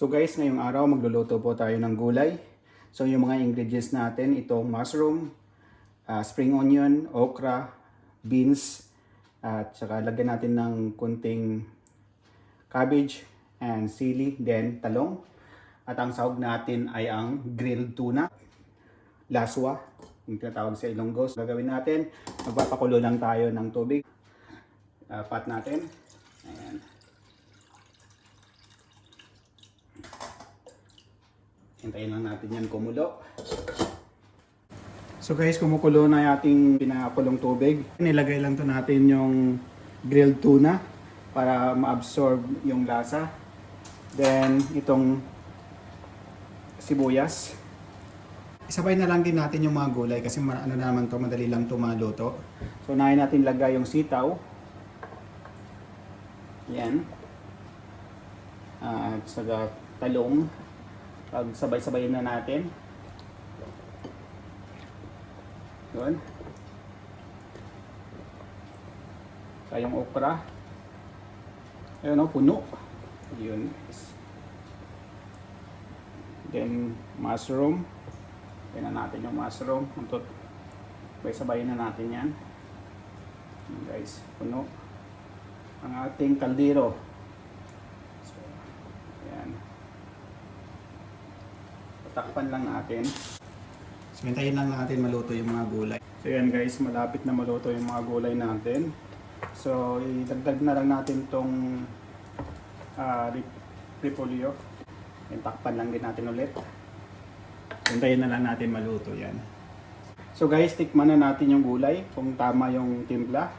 So guys, ngayong araw magluluto po tayo ng gulay. So yung mga ingredients natin, itong mushroom, ah, spring onion, okra, beans, at saka lagyan natin ng kunting cabbage and sili, then talong. At ang sahog natin ay ang grilled tuna, laswa, yung tinatawag sa Ilonggo. So, gagawin natin, magpapakulo lang tayo ng tubig. Ah, pot natin. Ayan. Hintayin lang natin yan kumulo. So guys, kumukulo na yung ating pinakulong tubig. Nilagay lang to natin yung grilled tuna para ma-absorb yung lasa. Then, itong sibuyas. Isabay na lang din natin yung mga gulay kasi ano naman to, madali lang to maluto. So, unahin natin lagay yung sitaw. Yan. At saka talong. Pag sabay-sabayin na natin. Yun. Saka yung okra. Ayun o, puno. Yun. Then, mushroom. Tingnan natin yung mushroom. Untot. Sabay-sabayin na natin yan. Yun, guys, puno. Ang ating kaldero. So, ayan. Tatakpan lang natin. So, hintayin lang natin maluto yung mga gulay. So, yan guys, malapit na maluto yung mga gulay natin. So, idagdag na lang natin tong uh, repolyo. Yung takpan lang din natin ulit. Hintayin na lang natin maluto yan. So guys, tikman na natin yung gulay kung tama yung timpla.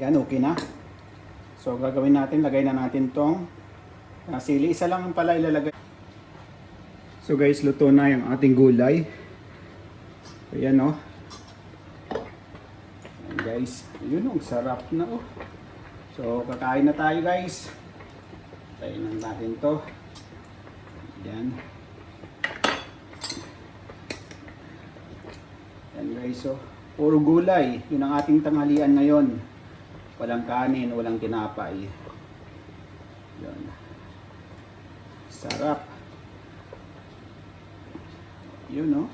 Yan, okay na. So gagawin natin, lagay na natin tong uh, sili. Isa lang pala ilalagay. So guys, luto na yung ating gulay. So yan oh. Yan guys, yun oh, sarap na oh. So kakain na tayo guys. Tayo na natin to. Yan. Yan guys oh. Puro gulay. Yun ang ating tanghalian ngayon. Walang kanin, walang tinapay. Yan. Sarap. Yun no.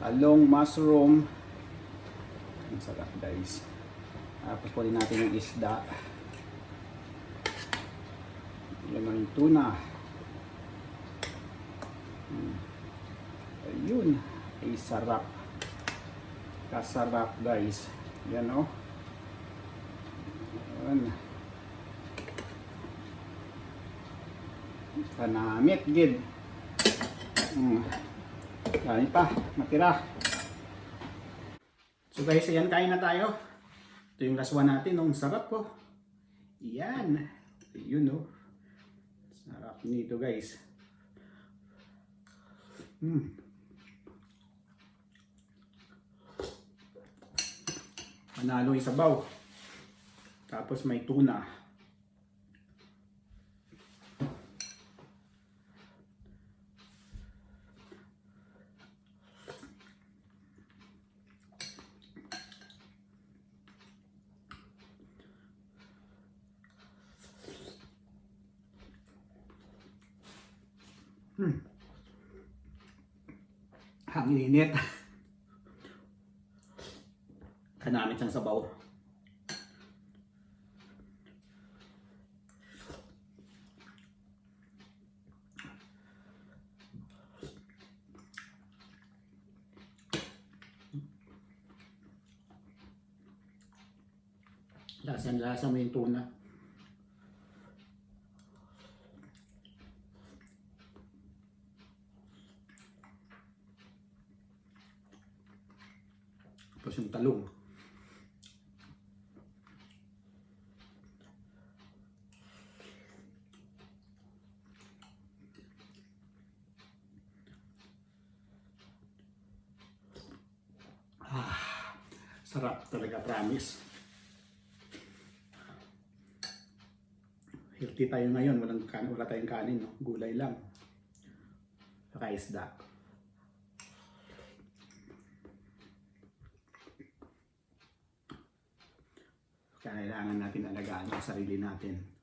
Talong mushroom. Ang sarap guys. Tapos kunin natin yung isda. Yan yung tuna. Hmm. Ayun. Ay sarap. Kasarap guys. Yan o. Oh. Yan. Panamit gid. Hmm. Kain pa. Matira. So guys, ayan kain na tayo. Ito yung one natin. Ang sarap po. Yan. Yun o. Sarap nito guys. Hmm. Panalo yung sabaw. Tapos may tuna. Hmm. Hangin init. Kanamit siyang sabaw. Lasang lasa mo yung tuna. Tapos yung talong. Sarap talaga, promise. Healthy tayo ngayon, walang kan wala tayong kanin, no? gulay lang. Saka isda. Kailangan natin alagaan ang sarili natin.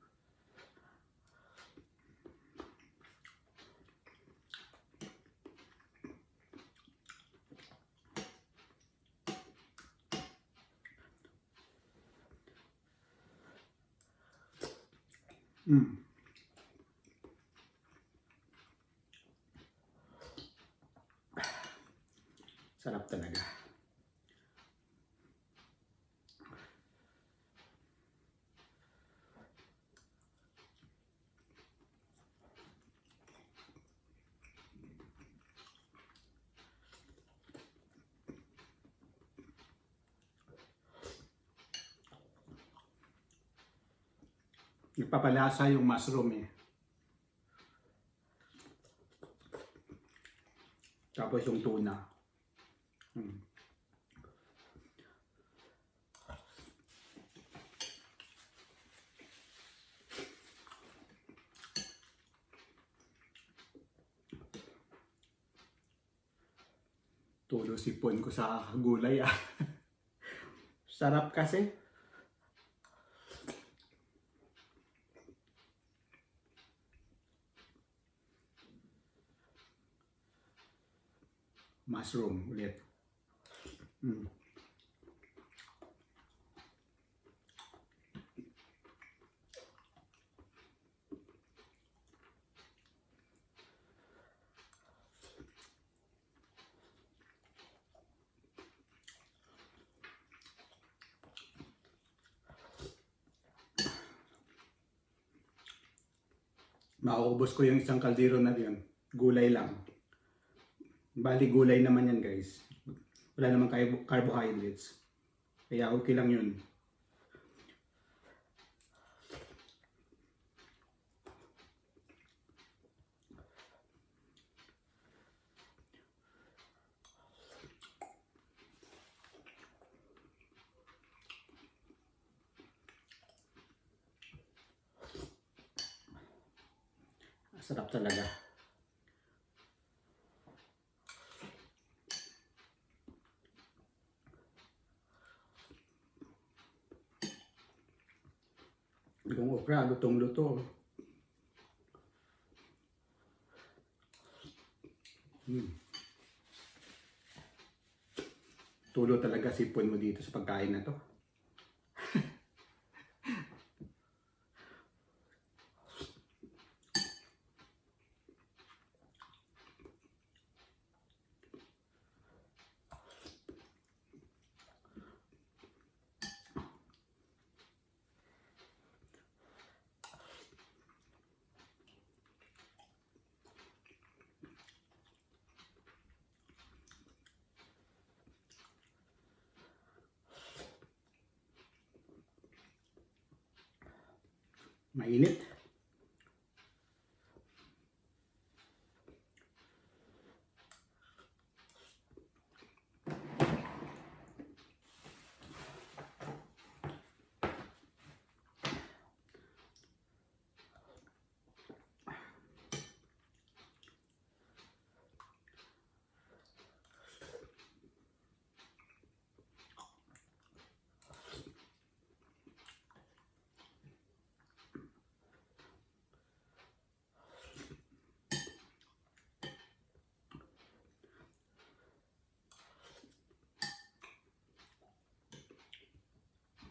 Mm. Nagpapalasa yung mushroom eh. Tapos yung tuna. Hmm. Tulo sipon ko sa gulay ah. Sarap kasi. Mushroom ulit. Mm. Mauubos ko yung isang kaldero na yun. Gulay lang. Bali gulay naman yan guys. Wala namang carb- carbohydrates. Kaya okay lang yun. Sarap talaga. Okra, lutong-luto. Hmm. Tulo talaga sipon mo dito sa pagkain na to. Mainit.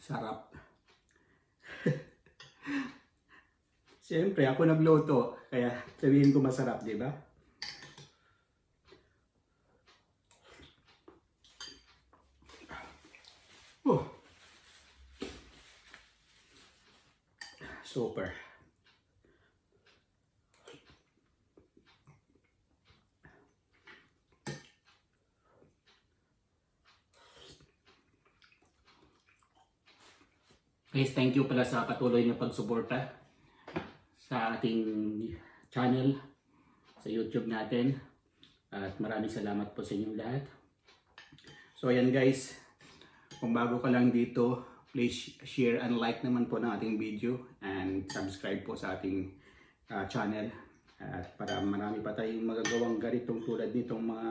Sarap. Siyempre, ako nagluto. Kaya sabihin ko masarap, di ba? Oh. Super. Guys, thank you pala sa patuloy na pagsuporta sa ating channel sa YouTube natin. At maraming salamat po sa inyong lahat. So ayan guys, kung bago ka lang dito, please share and like naman po ng ating video and subscribe po sa ating ah, channel. At para marami pa tayong magagawang ganitong tulad nitong mga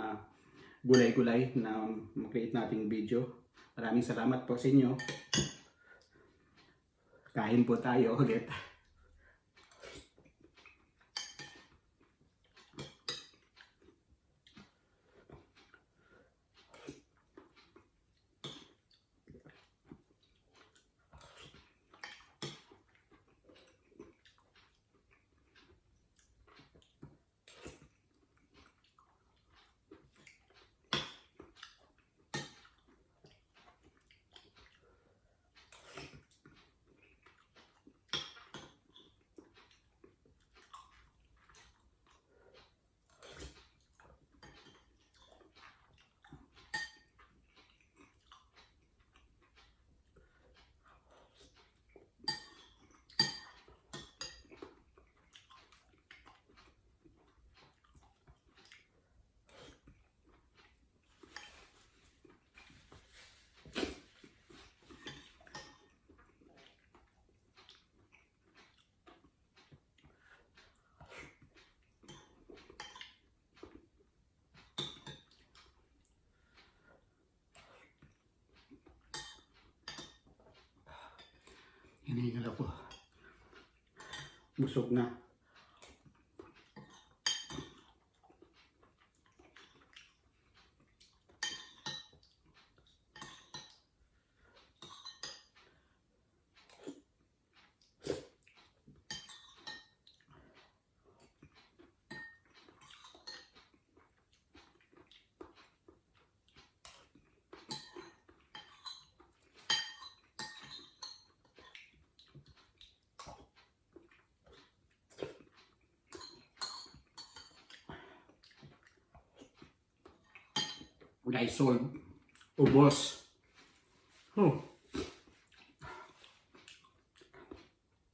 gulay-gulay na mag-create nating video. Maraming salamat po sa inyo. Kain po tayo ulit. Hinihingal ako. Busog na. Lysol. Ubos. Huh.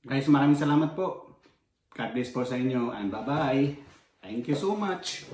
Guys, maraming salamat po. God bless po sa inyo and bye-bye. Thank you so much.